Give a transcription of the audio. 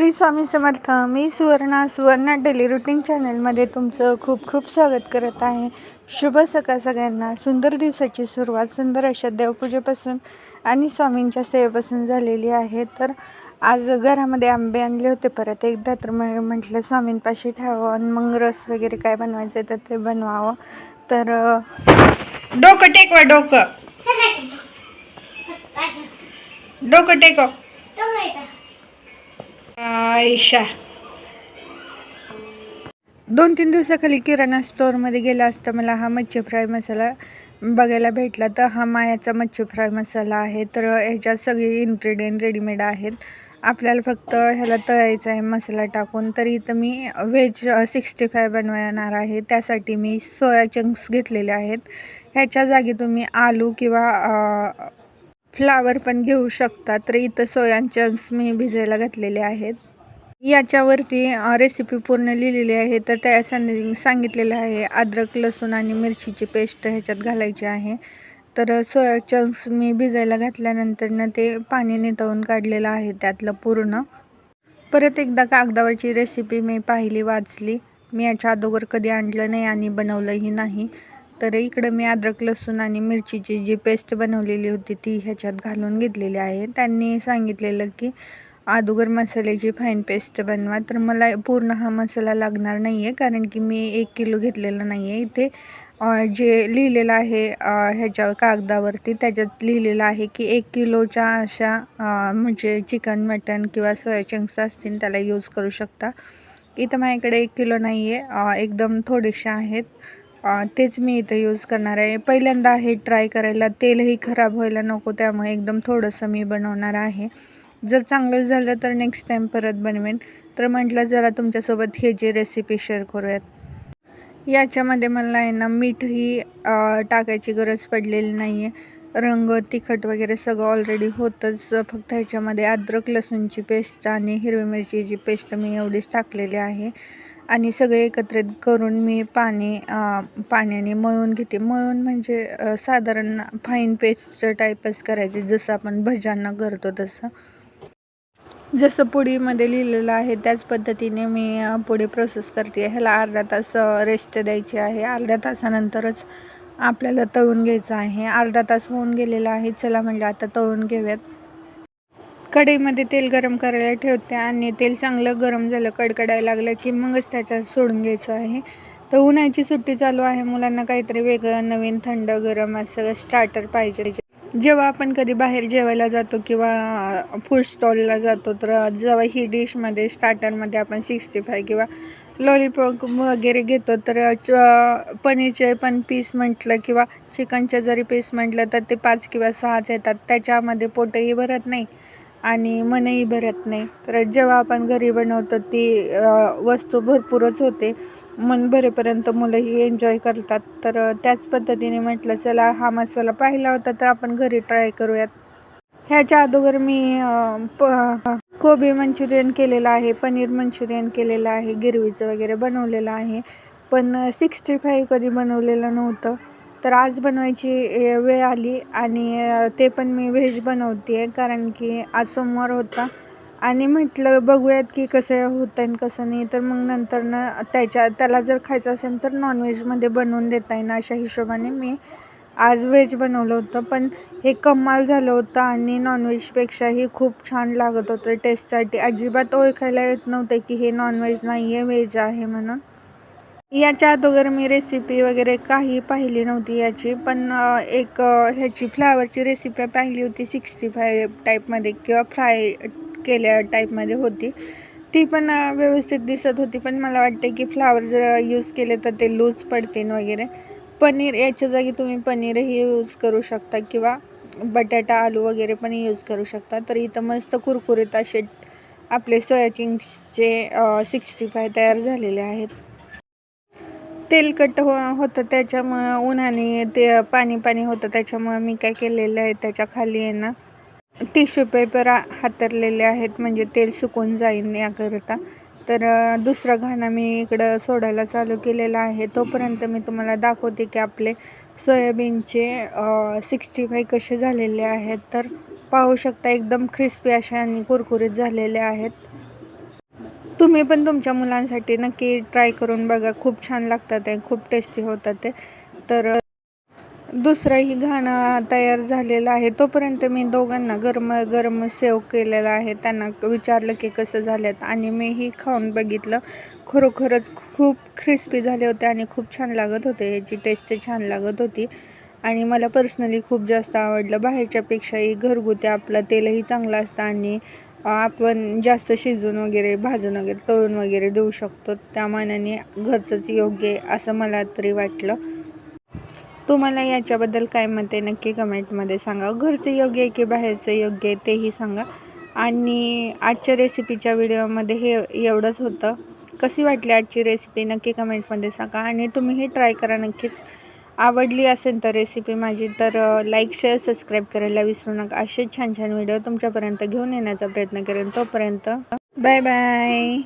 श्री स्वामी समर्थ मी Suvarna Suvarna daily routine चॅनलमध्ये तुमचं खूप खूप स्वागत करत आहे. शुभ सकाळ सगळ्यांना. सुंदर दिवसाची सुरुवात सुंदर अशा देवपूजेपासून आणि स्वामींच्या सेवेपासून झालेली आहे. तर आज घरामध्ये आंबे आणले होते परत एकदा तर मग म्हटलं स्वामींपाशी ठेवावं आणि मग रस वगैरे काय बनवायचं तर ते बनवावं. तर डोकं टेकवा डोकं. डोकं टेकव. आयशा. दोन तीन दिवसाखाली किराणा स्टोअरमध्ये गेला असता मला हा मच्छी फ्राय मसाला बघायला भेटला. तर हा मायाचा मच्छी फ्राय मसाला आहे. तर ह्याच्यात सगळे इन्ग्रेडियंट रेडीमेड आहेत. आपल्याला फक्त ह्याला तळायचं आहे मसाला टाकून. तर इथं मी व्हेज सिक्स्टी फाय बनवणार आहे. त्यासाठी मी सोया चंक्स घेतलेले आहेत. ह्याच्या जागी तुम्ही आलू किंवा फ्लावर पण घेऊ शकता. तर इथं सोया चंक्स मी भिजायला घातलेले आहेत. याच्यावरती रेसिपी पूर्ण लिहिलेली आहे. तर त्या सांगितलेलं आहे. अद्रक लसूण आणि मिरचीची पेस्ट ह्याच्यात घालायची आहे. तर सोया चंक्स मी भिजायला घातल्यानंतरनं ते पाणी नितळून काढलेलं आहे त्यातलं पूर्ण. परत एकदा कागदावरची रेसिपी मी पाहिली वाचली. मी याच्या अगोदर कधी आणलं नाही आणि बनवलंही नाही. तर इकडं मी अद्रक लसूण आणि मिरचीची जी पेस्ट बनवलेली होती ती ह्याच्यात घालून घेतलेली आहे. त्यांनी सांगितलेलं की अगोदर मसाल्याची फाईन पेस्ट बनवा. तर मला पूर्ण हा मसाला लागणार नाही आहे कारण की मी एक किलो घेतलेला नाही आहे इथे जे लिहिलेलं आहे ह्याच्या कागदावरती त्याच्यात लिहिलेलं आहे की एक किलोच्या अशा म्हणजे चिकन मटन किंवा सोया चंक्स असतील त्याला यूज करू शकता. इथं माझ्याकडे एक किलो नाही आहे एकदम थोडेसे आहेत. तेच मी इथं यूज करणार आहे. पहिल्यांदा हे ट्राय करायला तेलही खराब व्हायला नको त्यामुळे एकदम थोडंसं मी बनवणार आहे. जर चांगलं झालं तर नेक्स्ट टाईम परत बनवेन. तर म्हटलं जरा तुमच्यासोबत हे जे रेसिपी शेअर करूयात. याच्यामध्ये मला आहे ना मीठही टाकायची गरज पडलेली नाही आहे रंग तिखट वगैरे सगळं ऑलरेडी होतंच. फक्त ह्याच्यामध्ये अद्रक लसूणची पेस्ट आणि हिरवी मिरचीची पेस्ट मी एवढीच टाकलेली आहे. आणि सगळे एकत्रित करून मी पाणी पाण्याने मळून घेते. मळून म्हणजे साधारण फाईन पेस्ट टाईपच करायचे. जसं आपण भज्यांना करतो तसं. जसं पुडीमध्ये लिहिलेलं आहे त्याच पद्धतीने मी पुढे प्रोसेस करते. ह्याला अर्धा तास रेस्ट द्यायची आहे. अर्ध्या तासानंतरच आपल्याला तळून घ्यायचं आहे. अर्धा तास होऊन गेलेला आहे. चला म्हणलं आता तळून घेऊयात. कढईमध्ये तेल गरम करायला ठेवते आणि तेल चांगलं गरम झालं कडकडायला लागलं की मगच त्याच्यात सोडून घ्यायचं आहे. तर उन्हाळ्याची सुट्टी चालू आहे मुलांना काहीतरी वेगळं नवीन थंड गरम असं स्टार्टर पाहिजे. जेव्हा आपण कधी बाहेर जेवायला जातो किंवा फूड स्टॉलला जातो तर जेव्हा ही डिशमध्ये स्टार्टरमध्ये आपण सिक्स्टी फाय किंवा लॉलीपॉप वगैरे घेतो तर च- पनीरचे पण पीस म्हटलं किंवा चिकनचे जरी पीस म्हटलं तर ते पाच किंवा सहाच येतात. त्याच्यामध्ये पोटही भरत नाही. आणि मनही भरत नाही. तर जेव्हा आपण घरी बनवतो ती वस्तू भरपूरच होते. मन भरेपर्यंत मुलंही एन्जॉय करतात. तर त्याच पद्धतीने म्हटलं चला हा मसाला पाहिला होता तर आपण घरी ट्राय करूयात. ह्याच्या अगोदर मी प कोबी मंचुरियन केलेलं आहे पनीर मंचुरियन केलेलं आहे गिरवीचं वगैरे बनवलेलं आहे. पण सिक्स्टी फाईव्ह कधी बनवलेलं नव्हतं. तर आज बनवायची वेळ आली आणि ते पण मी व्हेज बनवते आहे कारण की आज सोमवार होता आणि म्हटलं बघूयात की कसं होतं आणि कसं नाही. तर मग नंतर ना त्याच्या त्याला जर खायचं असेल तर नॉनव्हेजमध्ये बनवून देता येईल अशा हिशोबाने मी आज व्हेज बनवलं होतं. पण हे कमाल झालं होतं आणि नॉनव्हेजपेक्षाही खूप छान लागत होतं. टेस्टसाठी अजिबात ओळखायला येत नव्हतं की हे नॉनव्हेज नाही आहे व्हेज आहे म्हणून. याच्या अगोदर मी रेसिपी वगैरे काही पाहिली नव्हती याची पण एक ह्याची फ्लावरची रेसिपी पाहिली होती सिक्स्टी फाय टाईपमध्ये किंवा फ्राय केल्या टाईपमध्ये होती. ती पण व्यवस्थित दिसत होती पण मला वाटते की फ्लावर जर यूज केले तर ते लूज पडतील वगैरे. पनीर याच्या जागी तुम्ही पनीरही यूज करू शकता किंवा बटाटा आलू वगैरे पण यूज करू शकता. तर इथं मस्त कुरकुरीत असे आपले सोया चिंग्सचे सिक्स्टी फाय तयार झालेले आहेत. तेलकट हो होतं त्याच्यामुळं उन्हाने ते पाणी पाणी होतं त्याच्यामुळं मी काय केलेलं आहे त्याच्याखाली आहे ना टिश्यू पेपर हातरलेले आहेत म्हणजे तेल सुकून जाईन याकरिता. तर दुसरा घाणा मी इकडं सोडायला चालू केलेला आहे. तोपर्यंत मी तुम्हाला दाखवते की आपले सोयाबीनचे सिक्स्टी फाय कसे झालेले आहेत. तर पाहू शकता एकदम क्रिस्पी असे आणि कुरकुरीत झालेले आहेत. तुम्ही पण तुमच्या मुलांसाठी नक्की ट्राय करून बघा. खूप छान लागतात ते. खूप टेस्टी होतात ते. तर दुसरंही घाणं तयार झालेलं आहे. तोपर्यंत मी दोघांना गरम गरम सेव केलेलं आहे. त्यांना विचारलं की कसं झाल्यात आणि मीही खाऊन बघितलं. खरोखरच खूप क्रिस्पी झाले होते आणि खूप छान लागत होते. याची टेस्ट छान लागत होती. आणि मला पर्सनली खूप जास्त आवडलं. बाहेरच्यापेक्षाही घरगुती आपलं तेलही चांगलं असतं आणि आपण जास्त शिजून वगैरे भाजून वगैरे तळून वगैरे देऊ शकतो. त्या मानाने घरचंच योग्य आहे असं मला तरी वाटलं. तुम्हाला याच्याबद्दल काय मत आहे नक्की कमेंटमध्ये सांगा. घरचं योग्य आहे की बाहेरचं योग्य आहे तेही सांगा. आणि आजच्या रेसिपीच्या व्हिडिओमध्ये हे एवढंच होतं. कशी वाटली आजची रेसिपी नक्की कमेंटमध्ये सांगा. आणि तुम्ही हे ट्राय करा नक्कीच. आवडली असेल तर रेसिपी माझी तर लाईक शेअर सबस्क्राईब करायला विसरू नका. असे छान छान व्हिडिओ तुमच्यापर्यंत घेऊन येण्याचा प्रयत्न करेन. तोपर्यंत बाय बाय